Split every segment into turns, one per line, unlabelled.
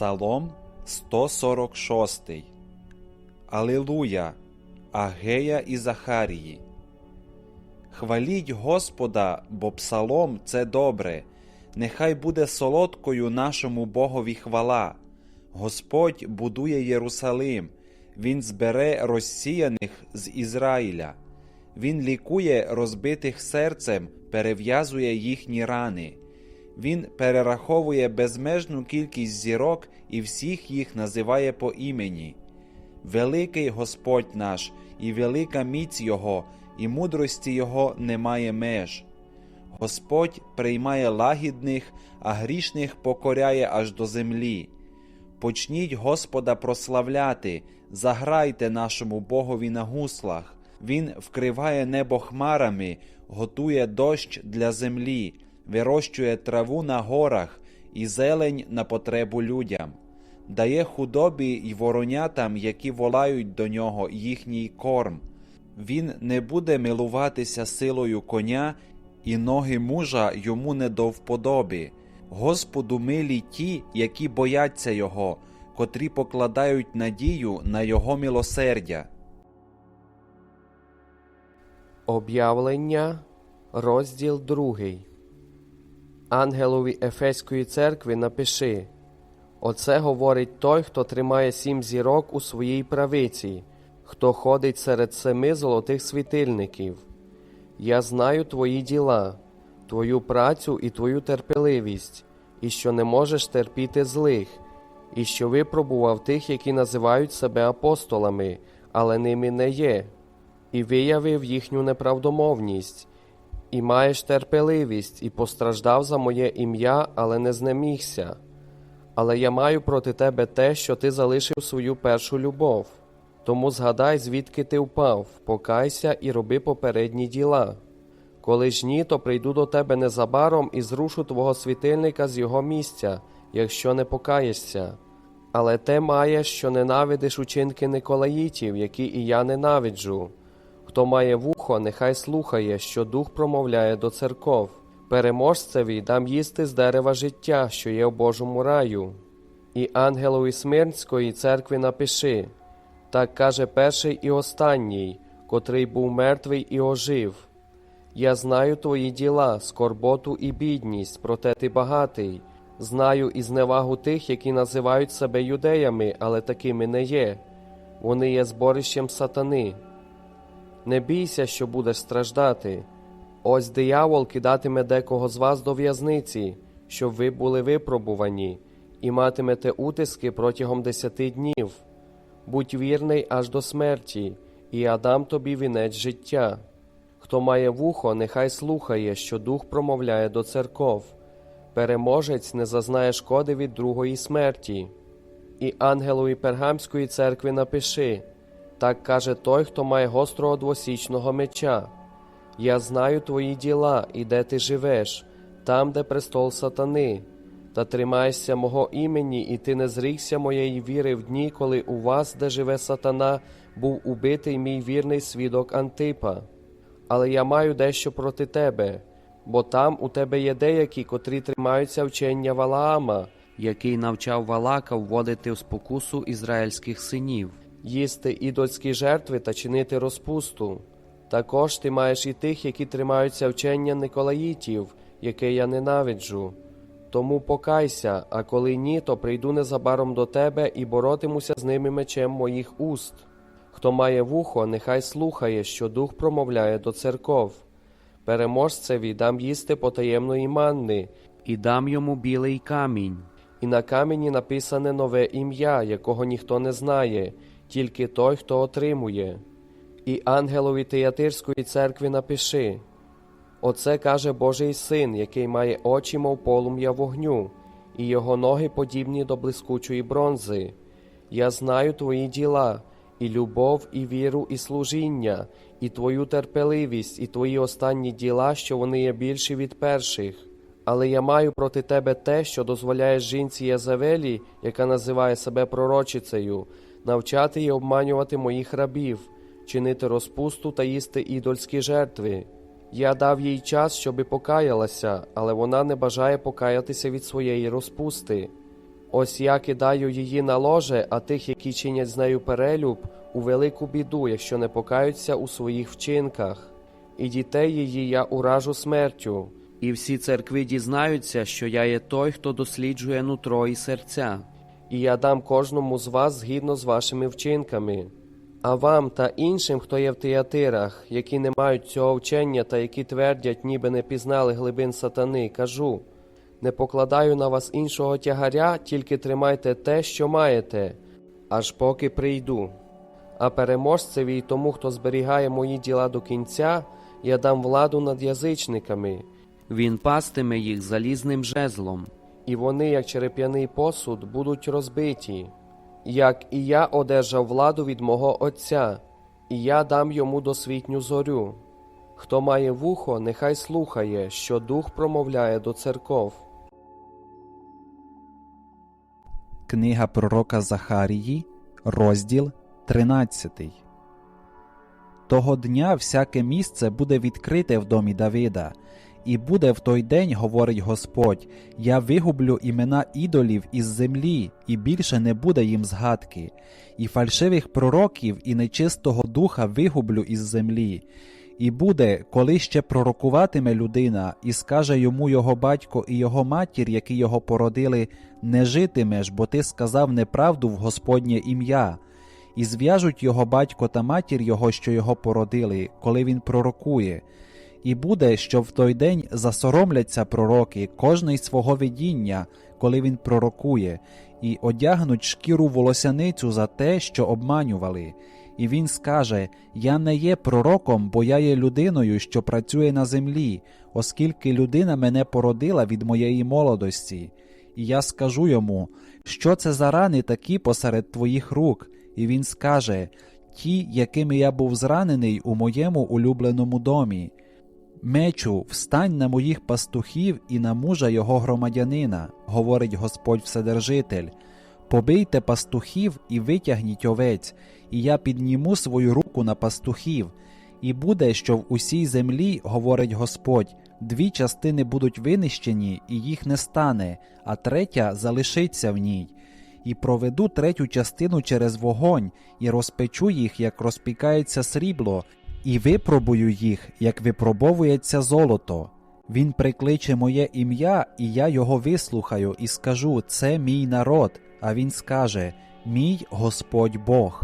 Псалом 146. Алілуя! Агея і Захарії. Хваліть Господа, бо псалом це добре. Нехай буде солодкою нашому Богові хвала. Господь будує Єрусалим, Він збере розсіяних з Ізраїля. Він лікує розбитих серцем, перев'язує їхні рани. Він перераховує безмежну кількість зірок і всіх їх називає по імені. Великий Господь наш, і велика міць Його, і мудрості Його немає меж. Господь приймає лагідних, а грішних покоряє аж до землі. Почніть Господа прославляти, заграйте нашому Богові на гуслах. Він вкриває небо хмарами, готує дощ для землі, вирощує траву на горах і зелень на потребу людям, дає худобі й воронятам, які волають до нього їхній корм. Він не буде милуватися силою коня, і ноги мужа йому не до вподоби. Господу милі ті, які бояться Його, котрі покладають надію на Його милосердя.
Об'явлення, розділ 2. Ангелові Ефеської церкви напиши Оце говорить той, хто тримає сім зірок у своїй правиці, хто ходить серед семи золотих світильників. Я знаю твої діла, твою працю і твою терпеливість, і що не можеш терпіти злих, і що випробував тих, які називають себе апостолами, але ними не є і виявив їхню неправдомовність, і маєш терпеливість, і постраждав за моє ім'я, але не знемігся. Але я маю проти тебе те, що ти залишив свою першу любов. Тому згадай, звідки ти впав, покайся і роби попередні діла. Коли ж ні, то прийду до тебе незабаром і зрушу твого світильника з його місця, якщо не покаєшся. Але те маєш, що ненавидиш учинки Николаїтів, які і я ненавиджу. Хто має вухо, нехай слухає, що дух промовляє до церков. Переможцеві дам їсти з дерева життя, що є в Божому раю. І ангелові Смирнської церкви напиши так каже перший і останній, котрий був мертвий і ожив. Я знаю твої діла, скорботу і бідність, проте ти багатий. Знаю і зневагу тих, які називають себе юдеями, але такими не є. Вони є зборищем сатани. Не бійся, що будеш страждати. Ось диявол кидатиме декого з вас до в'язниці, щоб ви були випробувані, і матимете утиски протягом десяти днів. Будь вірний аж до смерті, і я дам тобі вінець життя. Хто має вухо, нехай слухає, що дух промовляє до церков. Переможець не зазнає шкоди від другої смерті. І ангелові Пергамської церкви напиши так каже той, хто має гострого двосічного меча. Я знаю твої діла і де ти живеш, там, де престол сатани, та тримаєшся мого імені, і ти не зрікся моєї віри в дні, коли у вас, де живе сатана, був убитий мій вірний свідок Антипа. Але я маю дещо проти тебе, бо там у тебе є деякі, котрі тримаються вчення Валаама,
який навчав Валака вводити в спокусу ізраїльських синів.
Їсти ідольські жертви та чинити розпусту. Також ти маєш і тих, які тримаються вчення Николаїтів, яке я ненавиджу. Тому покайся, а коли ні, то прийду незабаром до тебе і боротимуся з ними мечем моїх уст. Хто має вухо, нехай слухає, що дух промовляє до церков. Переможцеві дам їсти потаємної манни,
І дам йому білий камінь,
і на камені написане нове ім'я, якого ніхто не знає, тільки той, хто отримує. І ангелові Теятирської церкви напиши Оце каже Божий син, який має очі, мов полум'я вогню, і його ноги подібні до блискучої бронзи. Я знаю твої діла, і любов, і віру, і служіння, і твою терпеливість, і твої останні діла, що вони є більші від перших. Але я маю проти тебе те, що дозволяє жінці Язавелі, яка називає себе пророчицею, навчати і обманювати моїх рабів, чинити розпусту та їсти ідольські жертви. Я дав їй час, щоби покаялася, але вона не бажає покаятися від своєї розпусти. Ось я кидаю її на ложе, а тих, які чинять з нею перелюб, у велику біду, якщо не покаються у своїх вчинках. І дітей її я уражу смертю,
І всі церкви дізнаються, що я є той, хто досліджує нутро і серця.
і я дам кожному з вас згідно з вашими вчинками. А вам та іншим, хто є в театирах, які не мають цього вчення та які твердять, ніби не пізнали глибин сатани, кажу не покладаю на вас іншого тягаря, тільки тримайте те, що маєте, аж поки прийду. А переможцеві й тому, хто зберігає мої діла до кінця, я дам владу над язичниками,
Він пастиме їх залізним жезлом.
і вони, як череп'яний посуд, будуть розбиті. Як і я одержав владу від мого Отця, і я дам йому досвітню зорю. Хто має вухо, нехай слухає, що дух промовляє до церков.
Книга пророка Захарії, розділ 13. Того дня всяке місце буде відкрите в домі Давида, і буде в той день, говорить Господь, я вигублю імена ідолів із землі, і більше не буде їм згадки, і фальшивих пророків і нечистого духа вигублю із землі. І буде, коли ще пророкуватиме людина, і скаже йому його батько і його матір, які його породили, не житимеш, бо ти сказав неправду в Господнє ім'я. І зв'яжуть його батько та матір його, що його породили, коли він пророкує. І буде, що в той день засоромляться пророки, кожний свого видіння, коли він пророкує, і одягнуть шкіру волосяницю за те, що обманювали. І він скаже: Я не є пророком, бо я є людиною, що працює на землі, оскільки людина мене породила від моєї молодості. І я скажу йому, що це за рани такі посеред твоїх рук? І він скаже: Ті, якими я був зранений у моєму улюбленому домі. Мечу, встань на моїх пастухів і на мужа його громадянина, говорить Господь Вседержитель. Побийте пастухів і витягніть овець, і я підніму свою руку на пастухів. І буде, що в усій землі, говорить Господь, дві частини будуть винищені, і їх не стане, а третя залишиться в ній. І проведу третю частину через вогонь, і розпечу їх, як розпікається срібло, і випробую їх, як випробовується золото. Він прикличе моє ім'я, і я його вислухаю, і скажу: Це мій народ. А він скаже: Мій Господь Бог.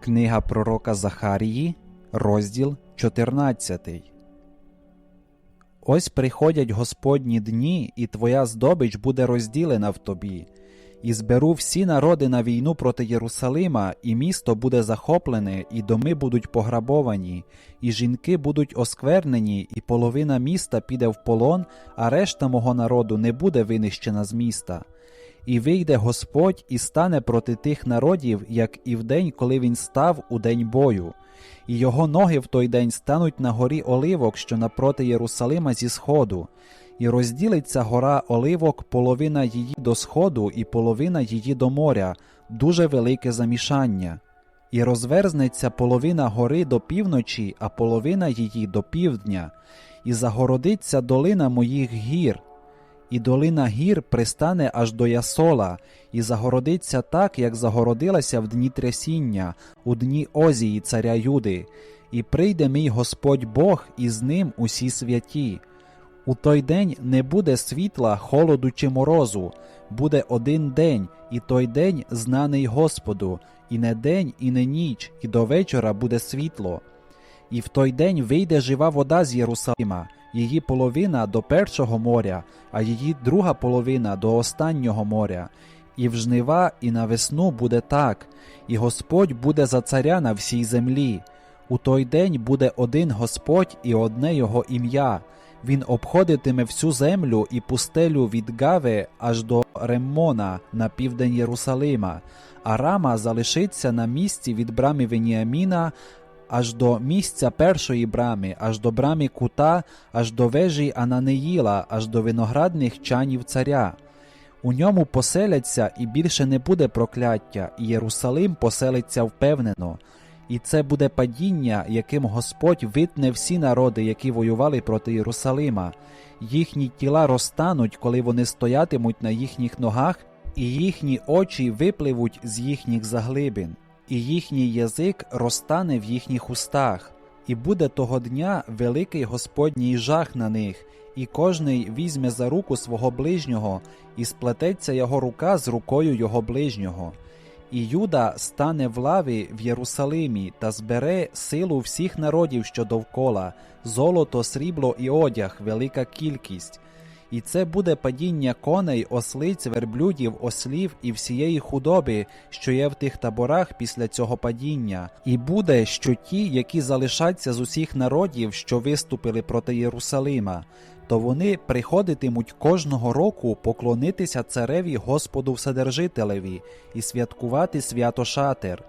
Книга пророка Захарії, розділ 14. Ось приходять Господні дні, і твоя здобич буде розділена в тобі. І зберу всі народи на війну проти Єрусалима, і місто буде захоплене, і доми будуть пограбовані, і жінки будуть осквернені, і половина міста піде в полон, а решта мого народу не буде винищена з міста. І вийде Господь і стане проти тих народів, як і в день, коли він став у день бою. І його ноги в той день стануть на горі оливок, що напроти Єрусалима зі сходу, і розділиться гора оливок, половина її до сходу і половина її до моря, дуже велике замішання. І розверзнеться половина гори до півночі, а половина її до півдня, і загородиться долина моїх гір, і долина гір пристане аж до Ясола, і загородиться так, як загородилася в дні трясіння, у дні Озії царя Юди, і прийде мій Господь Бог, і з ним усі святі. У той день не буде світла, холоду чи морозу, буде один день, і той день знаний Господу, і не день, і не ніч, і до вечора буде світло. І в той день вийде жива вода з Єрусалима, її половина до першого моря, а її друга половина до останнього моря. І в жнива, і на весну буде так, і Господь буде за царя на всій землі. У той день буде один Господь і одне його ім'я. Він обходитиме всю землю і пустелю від Гави аж до Реммона на південь Єрусалима, а Рама залишиться на місці від брами Веніаміна аж до місця першої брами, аж до брами кута, аж до вежі Ананеїла, аж до виноградних чанів царя. У ньому поселяться і більше не буде прокляття, і Єрусалим поселиться впевнено. І це буде падіння, яким Господь витне всі народи, які воювали проти Єрусалима. Їхні тіла розтануть, коли вони стоятимуть на їхніх ногах, і їхні очі випливуть з їхніх заглибин, і їхній язик розтане в їхніх устах. І буде того дня великий Господній жах на них, і кожний візьме за руку свого ближнього, і сплететься його рука з рукою його ближнього. І Юда стане в лаві в Єрусалимі та збере силу всіх народів, що довкола, золото, срібло і одяг, велика кількість. І це буде падіння коней, ослиць, верблюдів, ослів і всієї худоби, що є в тих таборах після цього падіння. І буде, що ті, які залишаться з усіх народів, що виступили проти Єрусалима, то вони приходитимуть кожного року поклонитися цареві Господу Вседержителеві і святкувати свято Шатер.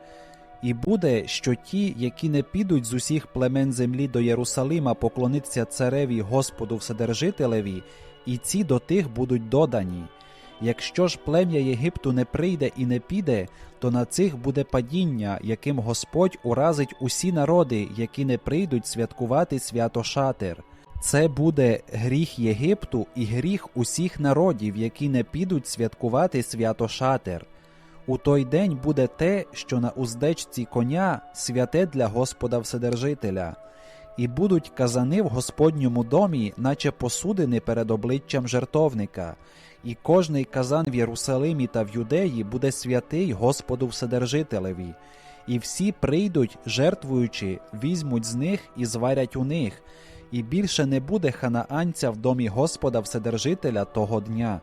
І буде, що ті, які не підуть з усіх племен землі до Єрусалима поклонитися цареві Господу Вседержителеві, і ці до тих будуть додані. Якщо ж плем'я Єгипту не прийде і не піде, то на цих буде падіння, яким Господь уразить усі народи, які не прийдуть святкувати свято Шатер. Це буде гріх Єгипту і гріх усіх народів, які не підуть святкувати свято Шатер. У той день буде те, що на уздечці коня святе для Господа Вседержителя, і будуть казани в Господньому домі, наче посудини перед обличчям жертовника, і кожний казан в Єрусалимі та в Юдеї буде святий Господу Вседержителеві, і всі прийдуть, жертвуючи, візьмуть з них і зварять у них, і більше не буде ханаанця в домі Господа Вседержителя того дня.